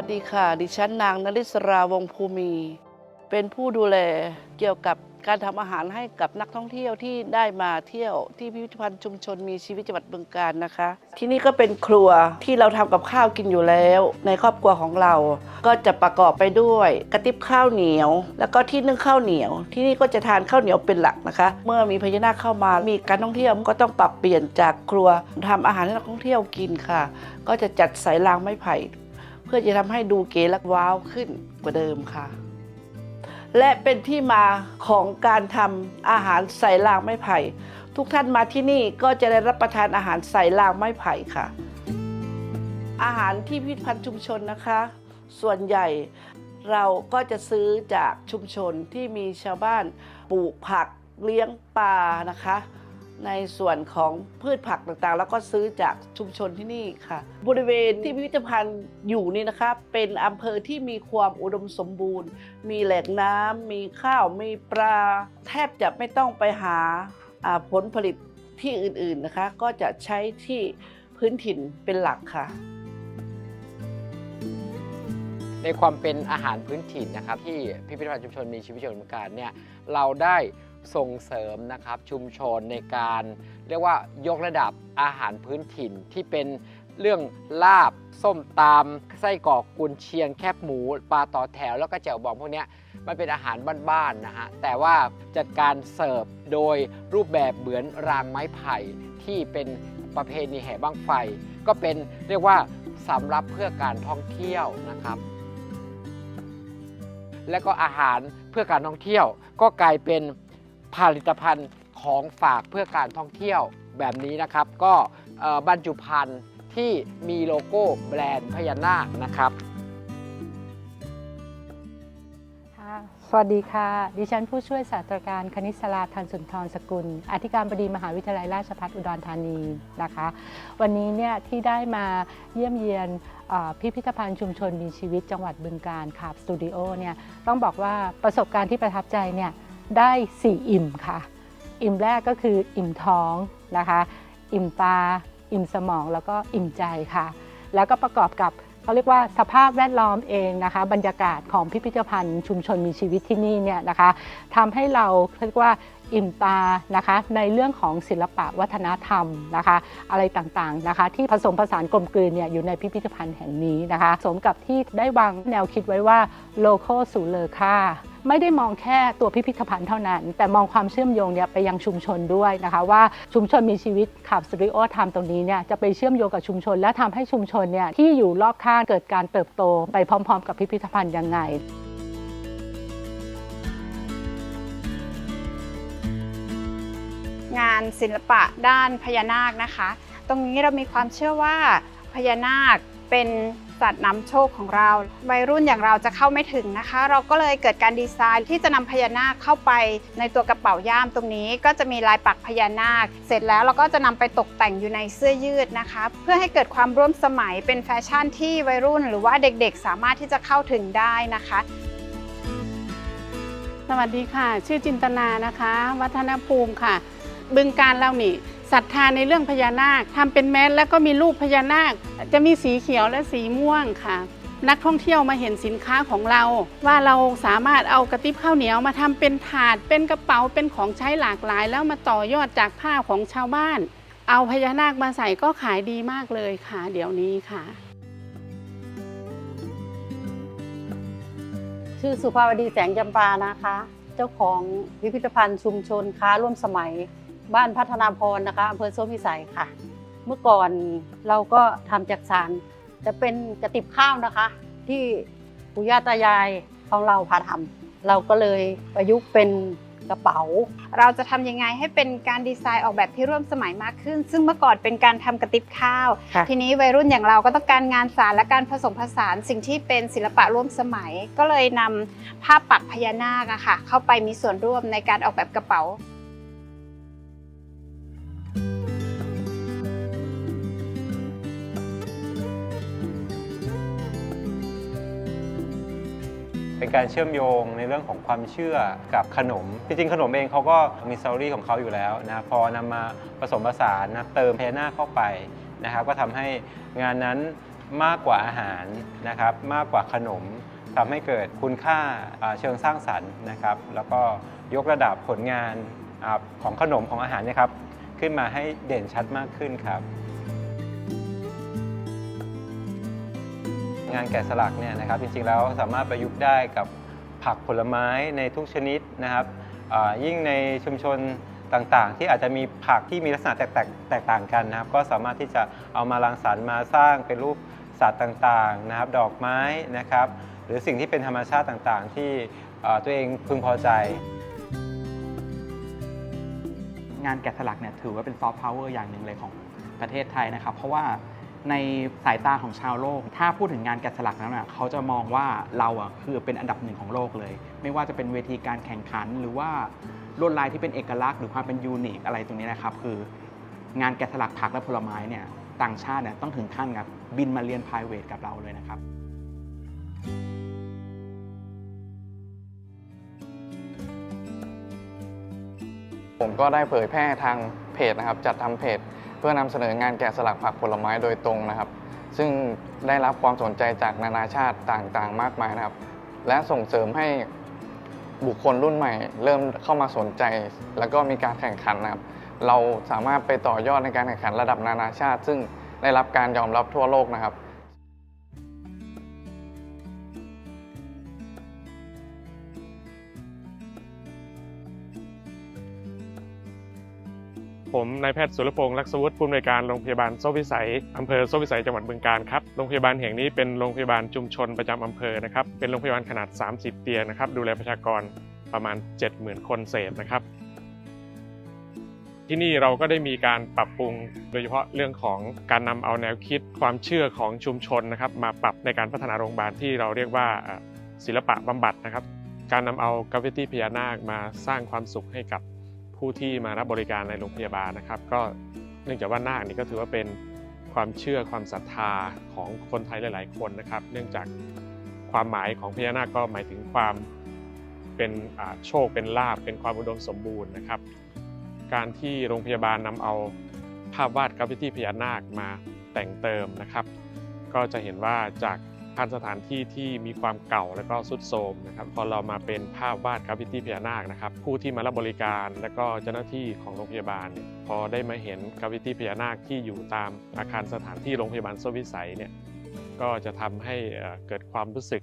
วัสดีค่ะ ดิฉันนางนริศราวงศ์ภูมิเป็นผู้ดูแลเกี่ยวกับการทำอาหารให้กับนักท่องเที่ยวที่ได้มาเที่ยวที่พิพิธภัณฑ์ชุมชนมีชีวิตจังหวัดบึงกาฬนะคะ ที่นี่ก็เป็นครัวที่เราทำกับข้าวกินอยู่แล้ว ในครอบครัวของเรา ก็จะประกอบไปด้วยกระติบข้าวเหนียว แล้วก็ที่นึ่งข้าวเหนียว ที่นี่ก็จะทานข้าวเหนียวเป็นหลักนะคะ เมื่อมีพญานาคเข้ามามีการท่องเที่ยวก็ต้องปรับเปลี่ยนจากครัวทำอาหารให้นักท่องเที่ยวกินค่ะ ก็จะจัดใส่รางไม้ไผ่ เพื่อจะทำให้ดูเก๋และว้าวขึ้นกว่าเดิมค่ะ และเป็นที่มาของการทำอาหารใส่รางไม้ไผ่ ทุกท่านมาที่นี่ก็จะได้รับประทานอาหารใส่รางไม้ไผ่ค่ะ อาหารที่พิพิธภัณฑ์ชุมชนนะคะ ส่วนใหญ่เราก็จะซื้อจากชุมชนที่มีชาวบ้านปลูกผักเลี้ยงปลานะคะ ในส่วนของพืชผักต่างๆ แล้วก็ซื้อจากชุมชนที่นี่ค่ะ บริเวณที่พิพิธภัณฑ์อยู่นี่นะคะเป็นอำเภอที่มีความอุดมสมบูรณ์ มีแหล่งน้ำมีข้าวมีปลา แทบจะไม่ต้องไปหาผลผลิตที่อื่นๆนะคะ ก็จะใช้ที่พื้นถิ่นเป็นหลักค่ะ ในความเป็นอาหารพื้นถิ่นนะครับ ที่พิพิธภัณฑ์ชุมชนมีชีวิตชนเมืองการเนี่ยเราได้ ส่งเสริมนะครับชุมชนในการเรียกว่ายกระดับอาหารพื้นถิ่นที่เป็นเรื่องลาบส้มตำไส้กรอกกุนเชียงแคบหมูปลาต่อแถวแล้วก็แจ่วบองพวกนี้มันเป็นอาหารบ้านๆนะฮะแต่ว่าจัดการเสิร์ฟโดยรูปแบบเหมือนรางไม้ไผ่ที่เป็นประเพณีแห่บ้างไฟ ก็เป็นเรียกว่าสำหรับเพื่อการท่องเที่ยวนะครับ และก็อาหารเพื่อการท่องเที่ยวก็กลายเป็น ผลิตภัณฑ์ของฝากเพื่อการท่องเที่ยวแบบนี้นะครับ ก็บรรจุภัณฑ์ที่มีโลโก้แบรนด์พญานาคนะครับสวัสดีค่ะ ดิฉันผู้ช่วยศาสตราจารย์คณิตศราทันสุนทรสกุล อธิการบดีมหาวิทยาลัยราชภัฏอุดรธานีนะคะ วันนี้เนี่ยที่ได้มาเยี่ยมเยียนพิพิธภัณฑ์ชุมชนมีชีวิตจังหวัดบึงการค่ะสตูดิโอเนี่ยต้องบอกว่าประสบการณ์ที่ประทับใจเนี่ย ได้ 4 อิ่มค่ะ อิ่มแรกก็คืออิ่มท้องนะคะ อิ่มตา อิ่มสมองแล้วก็อิ่มใจค่ะ แล้วก็ประกอบกับเขาเรียกว่าสภาพแวดล้อมเองนะคะ บรรยากาศของพิพิธภัณฑ์ชุมชนมีชีวิตที่นี่เนี่ยนะคะทำให้เราเรียกว่าอิ่มตานะคะในเรื่องของศิลปะวัฒนธรรมนะคะ อะไรต่างๆนะคะ ที่ผสมผสานกลมกลืนเนี่ยอยู่ในพิพิธภัณฑ์แห่งนี้นะคะ สมกับที่ได้วางแนวคิดไว้ว่า local สู่เลอค่า ไม่ได้มองแค่ตัวพิพิธภัณฑ์เท่านั้น แต่มองความเชื่อมโยงเนี่ยไปยังชุมชนด้วยนะคะว่าชุมชนมีชีวิตขับสตรีโอทำตรงนี้เนี่ยจะไปเชื่อมโยงกับชุมชน และทำให้ชุมชนเนี่ยที่อยู่รอบข้างเกิดการเติบโตไปพร้อม ๆ กับพิพิธภัณฑ์ยังไงงานศิลปะด้านพญานาคนะคะ ตรงนี้เรามีความเชื่อว่าพญานาคเป็น สัตว์นำโชคของเรา วัยรุ่นอย่างเราจะเข้าไม่ถึงนะคะ เราก็เลยเกิดการดีไซน์ที่จะนำพญานาคเข้าไปในตัวกระเป๋าย่ามตรงนี้ ก็จะมีลายปักพญานาค เสร็จแล้วเราก็จะนำไปตกแต่งอยู่ในเสื้อยืดนะคะ เพื่อให้เกิดความร่วมสมัยเป็นแฟชั่นที่วัยรุ่น หรือว่าเด็กๆ สามารถที่จะเข้าถึงได้นะคะสวัสดีค่ะ ชื่อจินตนานะคะ วัฒนภูมิค่ะ บึงการเรานี่ ศรัทธาในเรื่องพญานาคทำเป็นแมสแล้วก็มีรูปพญานาค จะมีสีเขียวและสีม่วงค่ะ นักท่องเที่ยวมาเห็นสินค้าของเรา ว่าเราสามารถเอากระติบข้าวเหนียวมาทำเป็นถาดเป็นกระเป๋าเป็นของใช้หลากหลาย แล้วมาต่อยอดจากผ้าของชาวบ้าน เอาพญานาคมาใส่ก็ขายดีมากเลยค่ะ เดี๋ยวนี้ค่ะชื่อสุภาวดีแสงจำปานะคะ เจ้าของพิพิธภัณฑ์ชุมชนค้าร่วมสมัย บ้านพัฒนาพรนะคะอำเภอโซพิสัยค่ะ เมื่อก่อนเราก็ทำจากสารจะเป็นกระติบข้าวนะคะ ที่ปู่ย่าตายายของเราพาทำเราก็เลยประยุกต์เป็นกระเป๋า เราจะทำยังไงให้เป็นการดีไซน์ออกแบบที่ร่วมสมัยมากขึ้น ซึ่งเมื่อก่อนเป็นการทำกระติบข้าวค่ะทีนี้วัยรุ่นอย่างเราก็ต้องการงานสารและการผสมผสานสิ่งที่เป็นศิลปะร่วมสมัย ก็เลยนำภาพปักพญานาคอะค่ะเข้าไปมีส่วนร่วมในการออกแบบกระเป๋า เป็นการเชื่อมโยงในเรื่องของความเชื่อกับขนม จริงๆขนมเองเขาก็มีสตอรี่ของเขาอยู่แล้วนะพอนำมาผสมผสานนะเติมพญานาคเข้าไปนะครับ ก็ทำให้งานนั้นมากกว่าอาหารนะครับ มากกว่าขนมทำให้เกิดคุณค่าเชิงสร้างสรรค์นะครับ แล้วก็ยกระดับผลงานของขนมของอาหารนะครับ ขึ้นมาให้เด่นชัดมากขึ้นครับ งานแกะสลักเนี่ยนะครับจริงๆแล้วสามารถประยุกต์ได้กับผักผลไม้ในทุกชนิดนะครับยิ่งในชุมชนต่างๆ ที่อาจจะมีผักที่มีลักษณะแตกต่างแตกต่างกันนะครับ ก็สามารถที่จะเอามารังสรรค์มาสร้างเป็นรูปสัตว์ต่างๆนะครับ ดอกไม้นะครับ หรือสิ่งที่เป็นธรรมชาติต่างๆ ที่ตัวเองพึงพอใจ งานแกะสลักเนี่ยถือว่าเป็นซอฟต์พาวเวอร์อย่างหนึ่งเลยของประเทศไทยนะครับ เพราะว่า ในสายตาของชาวโลก ถ้าพูดถึงงานแกะสลักแล้วเนี่ยเขาจะมองว่าเราอะคือเป็นอันดับหนึ่งของโลกเลย ไม่ว่าจะเป็นเวทีการแข่งขันหรือว่าลวดลายที่เป็นเอกลักษณ์หรือความเป็นยูนิคอะไรตรงนี้นะครับ คืองานแกะสลักผักและผลไม้เนี่ยต่างชาติเนี่ยต้องถึงขั้นกับบินมาเรียน p r i v a t กับเราเลยนะครับ ผมก็ได้เผยแพร่ทางเพจนะครับ จัดทำเพจ เพื่อนำเสนองานแกะสลักผักผลไม้โดยตรงนะครับ ซึ่งได้รับความสนใจจากนานาชาติต่างๆ มากมายนะครับ และส่งเสริมให้บุคคลรุ่นใหม่ เริ่มเข้ามาสนใจ แล้วก็มีการแข่งขันนะครับ เราสามารถไปต่อยอดในการแข่งขันระดับนานาชาติ ซึ่งได้รับการยอมรับทั่วโลกนะครับ ผมนายแพทย์สุรพงศ์ลักษวุฒิผู้อำนวยการโรงพยาบาลโซ่พิสัยอำเภอโซ่พิสัยจังหวัดบึงกาฬครับโรงพยาบาลแห่งนี้เป็นโรงพยาบาลชุมชนประจำอำเภอนะครับเป็นโรงพยาบาลขนาด 30 เตียงนะครับดูแลประชากรประมาณ 70,000 คนเศษนะครับ ที่นี่เราก็ได้มีการปรับปรุงโดยเฉพาะเรื่องของการนำเอาแนวคิดความเชื่อของชุมชนนะครับ มาปรับในการพัฒนาโรงพยาบาลที่เราเรียกว่าศิลปะบำบัดนะครับ การนำเอากราฟฟิตี้พญานาคมาสร้างความสุขให้กับ ผู้ที่มารับบริการในโรงพยาบาลนะครับ ก็เนื่องจากว่านาคนี่ก็ถือว่าเป็นความเชื่อความศรัทธาของคนไทยหลาย ๆ คนนะครับ เนื่องจากความหมายของพญานาคก็หมายถึงความเป็นโชคเป็นลาบเป็นความอุดมสมบูรณ์นะครับ การที่โรงพยาบาลนำเอาภาพวาดกราฟฟิตี้พญานาคมาแต่งเติมนะครับ ก็จะเห็นว่าจาก อาคารสถานที่ที่มีความเก่าและก็สุดโทรมนะครับพอเรามาเป็นภาพวาดกราฟฟิตี้พญานาคนะครับผู้ที่มารับบริการ และก็เจ้าหน้าที่ของโรงพยาบาล พอได้มาเห็นกราฟฟิตี้พญานาคที่อยู่ตามอาคารสถานที่โรงพยาบาลโซวิสัยเนี่ยก็จะทำให้เกิดความรู้สึก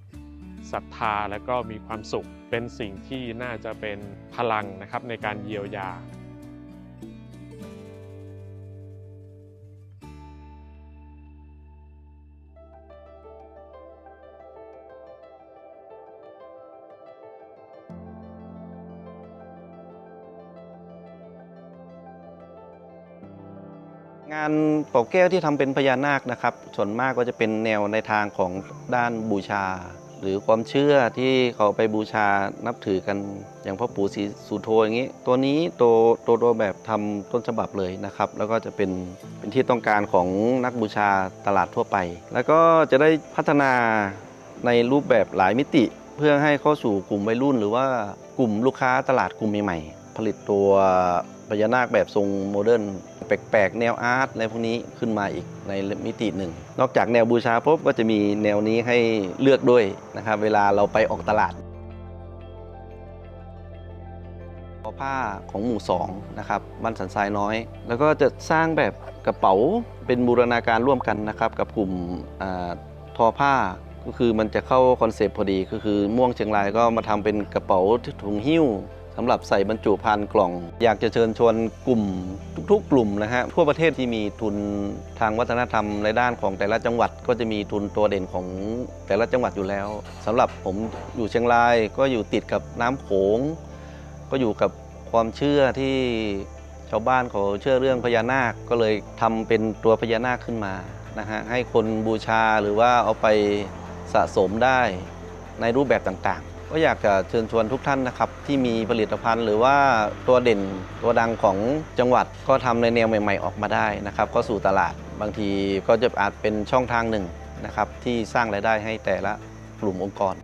ศรัทธาและก็มีความสุขเป็นสิ่งที่น่าจะเป็นพลังนะครับในการเยียวยา งานเป่าแก้วที่ทำเป็นพญานาคนะครับ ส่วนมากก็จะเป็นแนวในทางของด้านบูชา หรือความเชื่อที่เขาไปบูชานับถือกันอย่างพ่อปู่ศรีสุโธอย่างนี้ ตัวนี้ตัวตัวตัวแบบทำต้นฉบับเลยนะครับ แล้วก็จะเป็นเป็นที่ต้องการของนักบูชาตลาดทั่วไป แล้วก็จะได้พัฒนาในรูปแบบหลายมิติ เพื่อให้เข้าสู่กลุ่มวัยรุ่น หรือว่ากลุ่มลูกค้าตลาดกลุ่มใหม่ๆ ผลิตตัวพญานาคแบบทรงโมเดิร์นแปลกๆ แนวอาร์ตอะไรพวกนี้ขึ้นมาอีกในมิติหนึ่ง นอกจากแนวบูชาปุ๊บก็จะมีแนวนี้ให้เลือกด้วยนะครับเวลาเราไปออกตลาดผ้าของหมู่สองนะครับบ้านสันทรายน้อย แล้วก็จะสร้างแบบกระเป๋าเป็นบูรณาการร่วมกันนะครับกับกลุ่มอทอผ้าก็คือมันจะเข้าคอนเซปต์พอดีก็คือม่วงเชียงรายก็มาทำเป็นกระเป๋าถุงหิ้ว สำหรับใส่บรรจุภัณฑ์กล่อง อยากจะเชิญชวนกลุ่มทุกๆ กลุ่มนะฮะทั่วประเทศที่มีทุนทางวัฒนธรรมในด้านของแต่ละจังหวัด ก็จะมีทุนตัวเด่นของแต่ละจังหวัดอยู่แล้วสำหรับผมอยู่เชียงราย ก็อยู่ติดกับน้ำโขง ก็อยู่กับความเชื่อที่ชาวบ้านเขาเชื่อเรื่องพญานาคก็เลยทำเป็นตัวพญานาคขึ้นมานะฮะให้คนบูชาหรือว่าเอาไปสะสมได้ในรูปแบบต่างๆ ก็อยากจะเชิญชวนทุกท่านนะครับ ที่มีผลิตภัณฑ์หรือว่าตัวเด่นตัวดังของจังหวัด ก็ทำในแนวใหม่ ๆ ออกมาได้นะครับ ก็สู่ตลาดบางทีก็จะอาจเป็นช่องทางหนึ่งนะครับที่สร้างรายได้ให้แต่ละกลุ่มองค์กร